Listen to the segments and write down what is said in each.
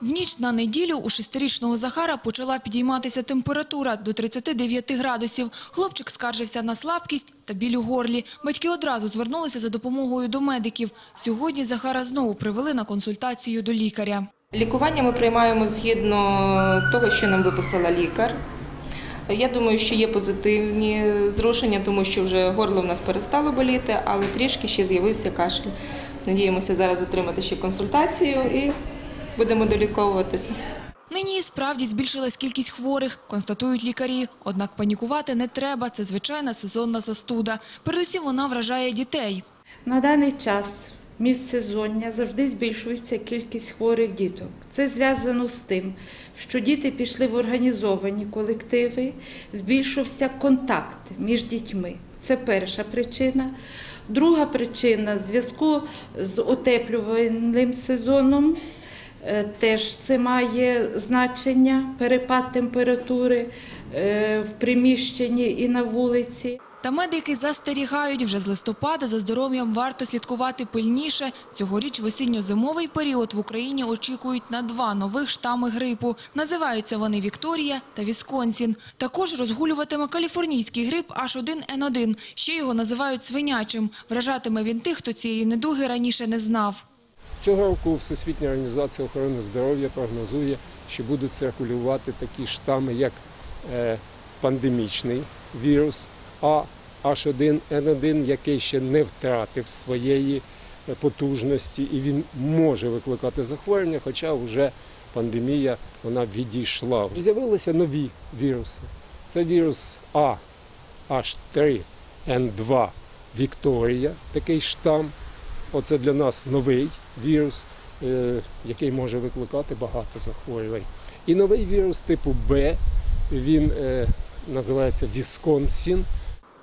В ніч на неділю у шестирічного Захара почала підійматися температура до 39 градусів. Хлопчик скаржився на слабкість та біль у горлі. Батьки одразу звернулися за допомогою до медиків. Сьогодні Захара знову привели на консультацію до лікаря. Лікування ми приймаємо згідно того, що нам виписала лікар. Я думаю, що є позитивні зрушення, тому що вже горло в нас перестало боліти, але трішки ще з'явився кашель. Надіємося зараз отримати ще консультацію і будемо доліковуватися. Нині і справді збільшилась кількість хворих, констатують лікарі. Однак панікувати не треба, це звичайна сезонна застуда. Передусім вона вражає дітей. На даний час міжсезоння завжди збільшується кількість хворих діток. Це зв'язано з тим, що діти пішли в організовані колективи, збільшився контакт між дітьми. Це перша причина. Друга причина зв'язку з отеплювальним сезоном. Е, Теж це має значення, перепад температури е, в приміщенні і на вулиці. Та медики застерігають, вже з листопада за здоров'ям варто слідкувати пильніше. Цьогоріч в осінньо-зимовий період в Україні очікують на два нових штами грипу. Називаються вони Вікторія та Вісконсін. Також розгулюватиме каліфорнійський грип H1N1. Ще його називають свинячим. Вражатиме він тих, хто цієї недуги раніше не знав. Цього року Всесвітня організація охорони здоров'я прогнозує, що будуть циркулювати такі штами, як е, пандемічний вірус, а H1N1, який ще не втратив своєї е, потужності і він може викликати захворювання, хоча вже пандемія вона відійшла. З'явилися нові віруси. Це вірус А, H3N2 Вікторія, такий штам. Оце для нас новий вірус, е, який може викликати багато захворювань. І новий вірус типу Б, він е, називається Вісконсін.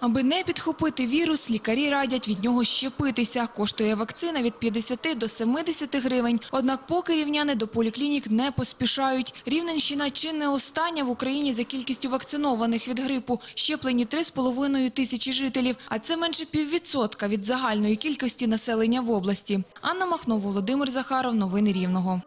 Аби не підхопити вірус, лікарі радять від нього щепитися. Коштує вакцина від 50 до 70 гривень. Однак поки рівняни до поліклінік не поспішають. Рівненщина чи не остання в Україні за кількістю вакцинованих від грипу. Щеплені 3,5 тисячі жителів, а це менше піввідсотка від загальної кількості населення в області. Анна Махно, Володимир Захаров. Новини Рівного.